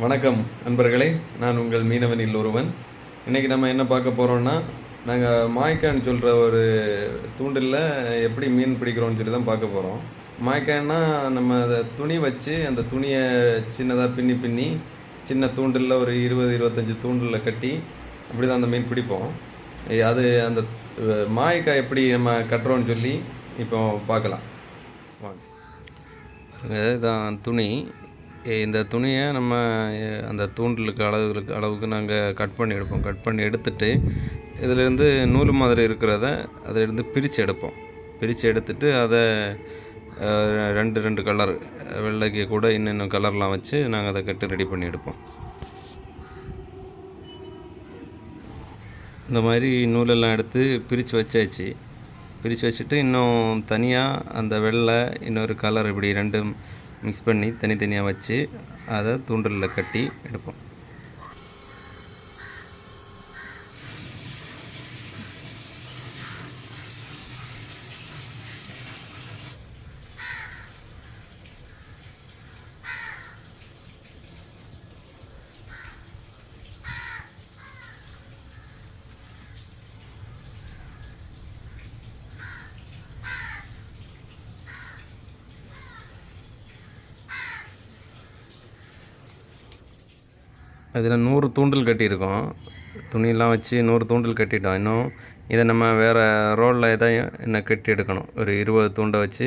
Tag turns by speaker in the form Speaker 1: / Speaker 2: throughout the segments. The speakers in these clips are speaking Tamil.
Speaker 1: வணக்கம் நண்பர்களே. நான் உங்கள் மீனவனில் ஒருவன். இன்றைக்கி நம்ம என்ன பார்க்க போகிறோம்னா நாங்கள் மாய்க்கான்னு சொல்கிற ஒரு தூண்டிலில் எப்படி மீன் பிடிக்கிறோம்னு சொல்லி தான் பார்க்க போகிறோம் மாய்க்கான்னா நம்ம அதை துணி வச்சு அந்த துணியை சின்னதாக பின்னி பின்னி சின்ன தூண்டிலில் ஒரு இருபது இருபத்தஞ்சி தூண்டிலில் கட்டி அப்படி தான் அந்த மீன் பிடிப்போம். அது அந்த மாய்க்காய் எப்படி நம்ம கட்டுறோம்னு சொல்லி இப்போ பார்க்கலாம். வாங்க. இதுதான் துணி. இந்த துணியை நம்ம அந்த தூண்டலுக்கு அளவுகளுக்கு அளவுக்கு நாங்கள் கட் பண்ணி எடுப்போம். கட் பண்ணி எடுத்துட்டு இதிலேருந்து நூல் மாதிரி இருக்கிறத அதிலேருந்து பிரித்து எடுப்போம். பிரித்து எடுத்துட்டு அதை ரெண்டு ரெண்டு கலர் வெள்ளைக்கு கூட இன்னும் கலர்லாம் வச்சு நாங்கள் அதை கட்டு ரெடி பண்ணி எடுப்போம். இந்த மாதிரி நூலெல்லாம் எடுத்து பிரித்து வச்சாச்சு. பிரித்து வச்சுட்டு இன்னும் தனியாக அந்த வெள்ளை இன்னொரு கலர் இப்படி ரெண்டும் மிக்ஸ் பண்ணி தனித்தனியாக வச்சு அதை தூண்டலில் கட்டி எடுப்போம். அதில் நூறு தூண்டில் கட்டியிருக்கோம். துணியெல்லாம் வச்சு நூறு தூண்டில் கட்டிட்டோம். இன்னும் இதை நம்ம வேறு ரோலில் எதையும் என்ன கட்டி எடுக்கணும். ஒரு இருபது தூண்டை வச்சு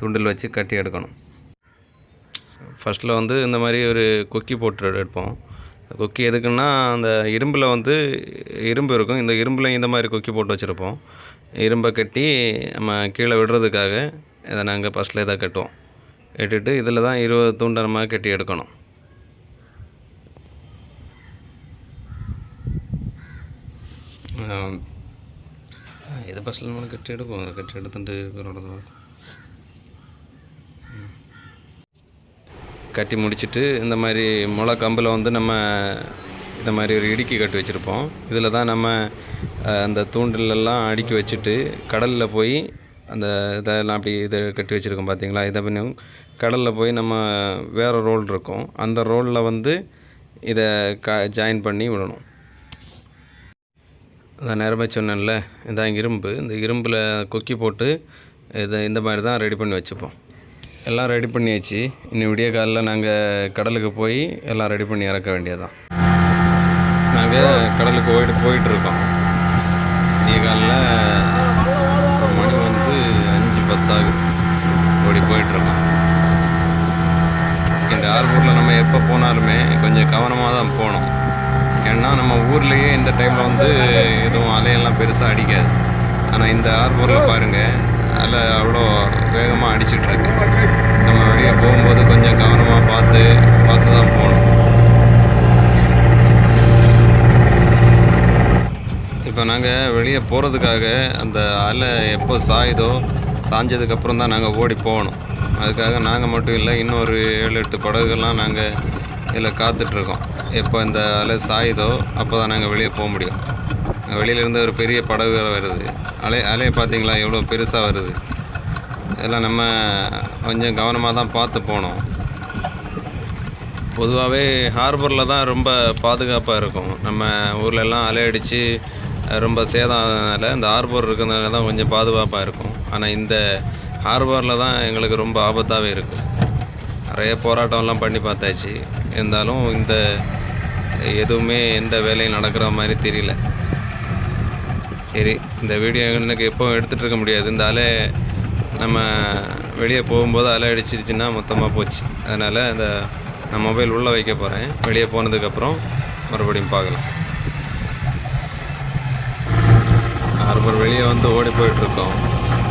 Speaker 1: தூண்டில் வச்சு கட்டி எடுக்கணும். ஃபஸ்ட்டில் வந்து இந்த மாதிரி ஒரு கொக்கி போட்டு எடுப்போம். கொக்கி எதுக்குன்னா அந்த இரும்பில் வந்து இரும்பு இருக்கும். இந்த இரும்பில் இந்த மாதிரி கொக்கி போட்டு வச்சுருப்போம். இரும்பை கட்டி நம்ம கீழே விடுறதுக்காக இதை நாங்கள் ஃபஸ்ட்டில் இதை கட்டுவோம். கட்டிட்டு இதில் தான் இருபது தூண்டை நம்ம கட்டி எடுக்கணும். எது இது ஃபஸ்ட்டில் நம்ம கட்டி எடுப்போம். கட்டி எடுத்துட்டு கட்டி இந்த மாதிரி முளை கம்பில் வந்து நம்ம இந்த மாதிரி ஒரு இடுக்கி கட்டி வச்சுருப்போம். இதில் தான் நம்ம அந்த தூண்டிலெல்லாம் அடுக்கி வச்சுட்டு கடலில் போய் அந்த இதெல்லாம் அப்படி இதை கட்டி வச்சுருக்கோம் பார்த்தீங்களா இதை பண்ணும் கடலில் போய் நம்ம வேறு ரோல் இருக்கும். அந்த ரோலில் வந்து இதை க ஜாயின் பண்ணி விடணும். நான் நேரமே சொன்னேன்ல இதான் இரும்பு. இந்த இரும்பில் கொக்கி போட்டு இதை இந்த மாதிரி தான் ரெடி பண்ணி வச்சுப்போம். எல்லாம் ரெடி பண்ணியாச்சு. இன்னும் விடிய காலையில் நாங்கள் கடலுக்கு போய் எல்லாம் ரெடி பண்ணி இறக்க வேண்டியதுதான். நாங்கள் கடலுக்கு போயிட்டு போயிட்டுருக்கோம் விடிய காலில் மணி வந்து அஞ்சு பத்தாக ஓடி போயிட்டுருக்கோம் இந்த ஆர்பூரில் நம்ம எப்போ போனாலுமே கொஞ்சம் கவனமாக தான் போகணும். ஏன்னா நம்ம ஊர்லேயே இந்த டைமில் வந்து எதுவும் அலையெல்லாம் பெருசாக அடிக்காது. ஆனால் இந்த ஆர்பூரில் பாருங்கள் அலை அவ்வளோ வேகமாக அடிச்சிட்டு இருக்கு. நம்ம வெளியே போகும்போது கொஞ்சம் கவனமாக பார்த்து பார்த்து தான் போகணும். இப்போ நாங்கள் வெளியே போகிறதுக்காக அந்த அலை எப்போ சாயுதோ சாஞ்சதுக்கப்புறம் தான் நாங்கள் ஓடி போகணும். அதுக்காக நாங்கள் மட்டும் இல்லை இன்னொரு ஏழு எட்டு படகுகள்லாம் நாங்கள் இதில் காத்துட்ருக்கோம். எப்போ இந்த அலை சாயுதோ அப்போ தான் நாங்கள் வெளியே போக முடியும். வெளியிலேருந்து ஒரு பெரிய படகு வருது. அலை அலையை பார்த்தீங்களா? எவ்வளோ பெருசாக வருது. இதெல்லாம் நம்ம கொஞ்சம் கவனமாக தான் பார்த்து போனோம் பொதுவாகவே ஹார்பரில் தான் ரொம்ப பாதுகாப்பாக இருக்கும். நம்ம ஊர்லெல்லாம் அலையடிச்சு ரொம்ப சேதம் ஆனதுனால இந்த ஹார்பர் இருக்கிறதுனால தான் கொஞ்சம் பாதுகாப்பாக இருக்கும். ஆனால் இந்த ஹார்பரில் தான் எங்களுக்கு ரொம்ப ஆபத்தாகவே இருக்குது நிறைய போராட்டம்லாம் பண்ணி பார்த்தாச்சு. இருந்தாலும் இந்த எதுவுமே எந்த வேலையும் நடக்கிற மாதிரி தெரியல. சரி இந்த வீடியோ எனக்கு எப்போ எடுத்துகிட்டு இருக்க முடியாது. இருந்தாலே நம்ம வெளியே போகும்போது அலை அடிச்சிருச்சுன்னா மொத்தமாக போச்சு. அதனால் இந்த நான் மொபைல் உள்ளே வைக்க போகிறேன் வெளியே போனதுக்கப்புறம் மறுபடியும் பார்க்கலாம். ஹார்பர் வெளியே வந்து ஓடி போயிட்டுருக்கோம்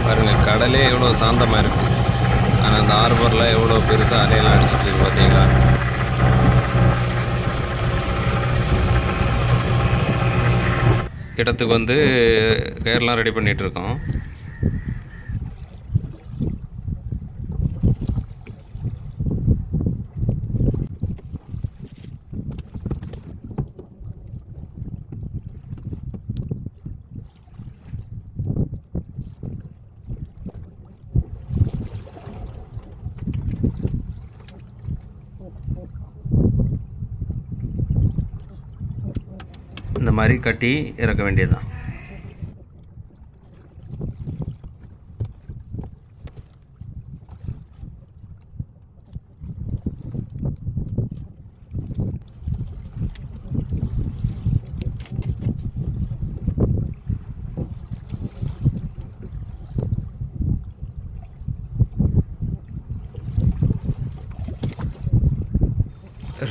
Speaker 1: பாருங்கள் கடலே இவ்வளோ சாந்தமாக இருக்குது அந்த ஹார்பரில் எவ்வளோ பெருசாக அலையெல்லாம் அடிச்சிட்டு இருக்கு பார்த்தீங்களா? இடத்துக்கு வந்து கயர்லாம் ரெடி பண்ணிட்டு
Speaker 2: மாதிரி கட்டி இறக்க வேண்டியதுதான்.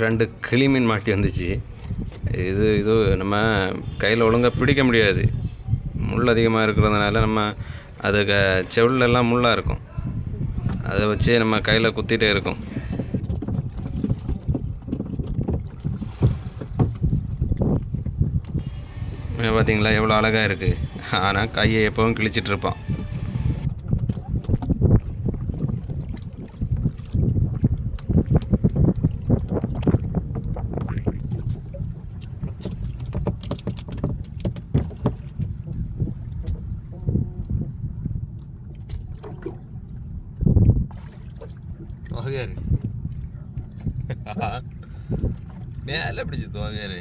Speaker 2: ரெண்டு கிளிமீன் மாட்டி வந்துச்சு. இது இது நம்ம கையில் ஒழுங்காக பிடிக்க முடியாது. முள் அதிகமாக இருக்கிறதுனால நம்ம அது க செவிலெல்லாம் முள்ளாக இருக்கும். அதை வச்சு நம்ம கையில் குத்திகிட்டே இருக்கும். பார்த்தீங்களா எவ்வளோ அழகாக இருக்குது ஆனால் கையை எப்போவும் கிழிச்சிட்டு നല്ല പിടിച്ചു തോന്നിയാലേ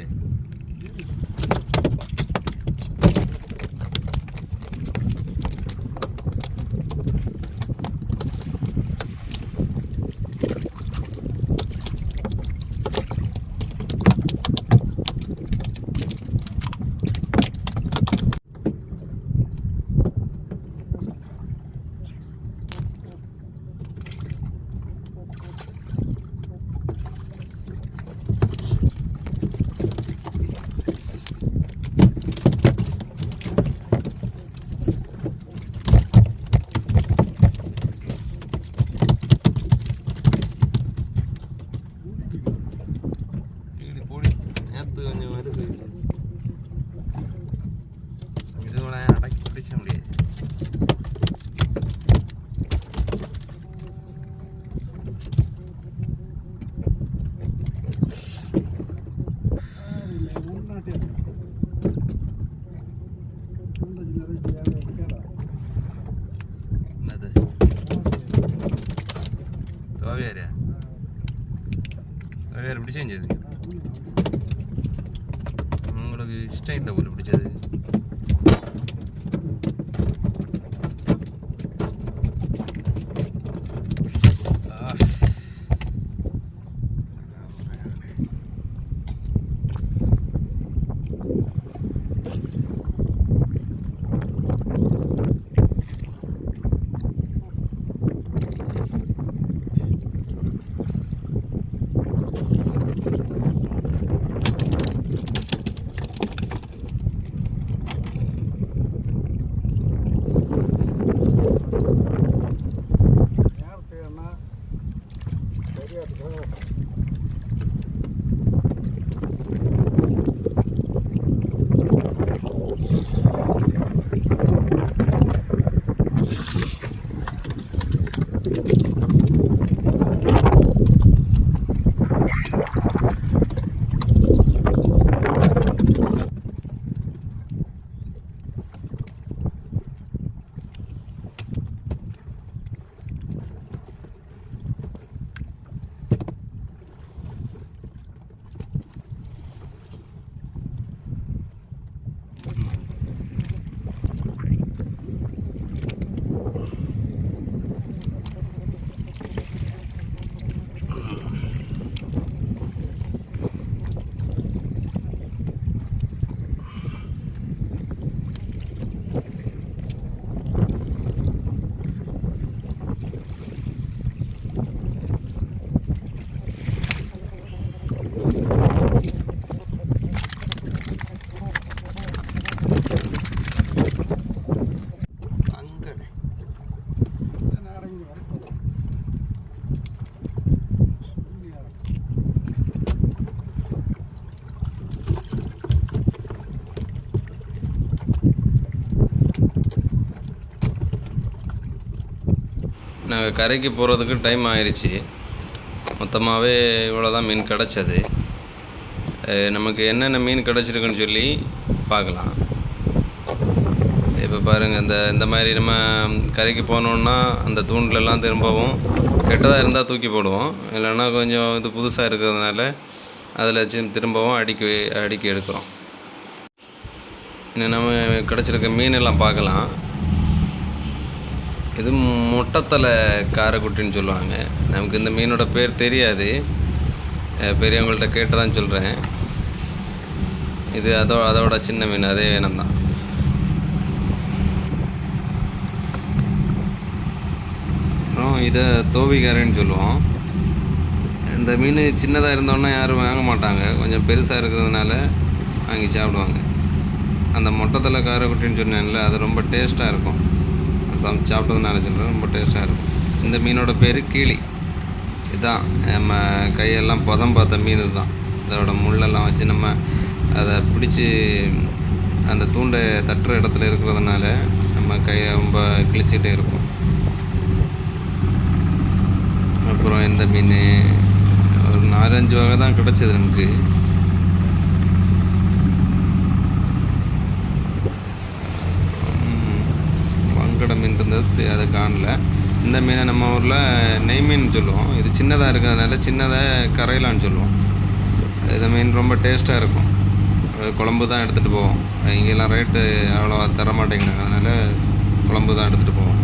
Speaker 2: வேறு பிடிச்ச செஞ்சது உங்களுக்கு இஷ்டம் இல்லை பிடிச்சது. நாங்கள் கரைக்கு போகிறதுக்கு டைம் ஆயிடுச்சு மொத்தமாகவே இவ்வளோ தான் மீன் கிடச்சது. நமக்கு என்னென்ன மீன் கிடச்சிருக்குன்னு சொல்லி பார்க்கலாம். இப்போ பாருங்கள் இந்த இந்த மாதிரி நம்ம கரைக்கு போனோன்னா அந்த தூண்டிலெல்லாம் திரும்பவும் கெட்டதாக இருந்தால் தூக்கி போடுவோம். இல்லைன்னா கொஞ்சம் இது புதுசாக இருக்கிறதுனால அதில் வச்சு திரும்பவும் அடிக்கி அடிக்கி எடுக்கிறோம். இன்னும் நம்ம கிடச்சிருக்க மீனெல்லாம் பார்க்கலாம். இது முட்டத்தலை காரக்குட்டின்னு சொல்லுவாங்க. நமக்கு இந்த மீனோட பேர் தெரியாது. பெரியவங்கள்ட்ட கேட்டு தான் சொல்கிறேன் இது அதோ அதோட சின்ன மீன் அதே இனம் தான் அப்புறம் இதை தோவிக்காரன்னு சொல்லுவோம். இந்த மீன் சின்னதாக இருந்தோன்னா யாரும் வாங்க மாட்டாங்க. கொஞ்சம் பெருசாக இருக்கிறதுனால வாங்கி சாப்பிடுவாங்க. அந்த மொட்டத்தில் காரக்குட்டின்னு சொன்னேன்ல அது ரொம்ப டேஸ்ட்டாக இருக்கும். சமைச்சு சாப்பிட்டதுனால சொல்கிறேன் ரொம்ப டேஸ்ட்டாக இருக்கும். இந்த மீனோட பேர் கீழி இதுதான் நம்ம கையெல்லாம் புதம் பார்த்த மீன் தான் இதோட முள்ளெல்லாம் வச்சு நம்ம அதை பிடிச்சி அந்த தூண்டை தட்டுற இடத்துல இருக்கிறதுனால நம்ம கையை ரொம்ப கிழிச்சிட்டே இருக்கும். அப்புறம் இந்த மீன் ஒரு நாலஞ்சு வகை தான் கிடச்சிது எனக்கு ம், வங்கட மீன் இருந்தது அதை காணல. இந்த மீனை நம்ம ஊரில் நெய் மீன் சொல்லுவோம். இது சின்னதாக இருக்கிறதுனால சின்னதாக கரையிலான்னு சொல்லுவோம். இந்த மீன் ரொம்ப டேஸ்ட்டாக இருக்கும். குழம்பு தான் எடுத்துகிட்டு போவோம். இங்கெல்லாம் ரேட்டு அவ்வளோவா தர மாட்டேங்கிறாங்க. அதனால் குழம்பு தான் எடுத்துகிட்டு போவோம்.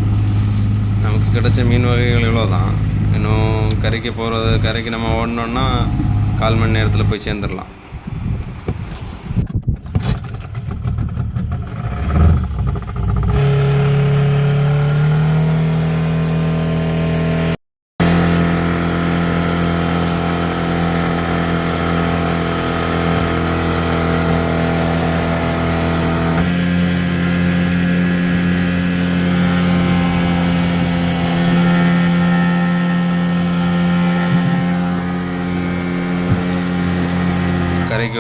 Speaker 2: நமக்கு கிடைச்ச மீன் வகைகள் இவ்வளோ தான் இன்னும் கரைக்கு போகிறது கரைக்கு நம்ம ஓடணுன்னா கால் மணி நேரத்தில் போய் சேர்ந்துடலாம்.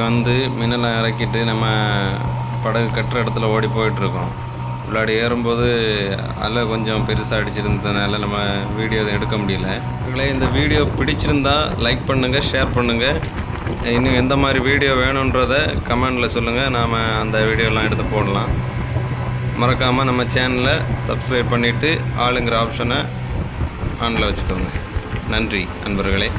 Speaker 2: கரைக்கு வந்து மின்னலை இறக்கிட்டு நம்ம படகு கட்டுற இடத்துல ஓடி போயிட்டுருக்கோம். உள்ளாடி ஏறும்போது அலை கொஞ்சம் பெருசாக அடிச்சிருந்ததுனால நம்ம வீடியோ எதுவும் எடுக்க முடியல. உங்களே இந்த வீடியோ பிடிச்சிருந்தா லைக் பண்ணுங்கள் ஷேர் பண்ணுங்கள் இன்னும் எந்த மாதிரி வீடியோ வேணுன்றத கமெண்டில் சொல்லுங்கள் நாம் அந்த வீடியோலாம் எடுத்து போடலாம். மறக்காமல் நம்ம சேனலை சப்ஸ்கிரைப் பண்ணிவிட்டு ஆளுங்கிற ஆப்ஷனை ஆனில் வச்சுக்கோங்க. நன்றி நண்பர்களே.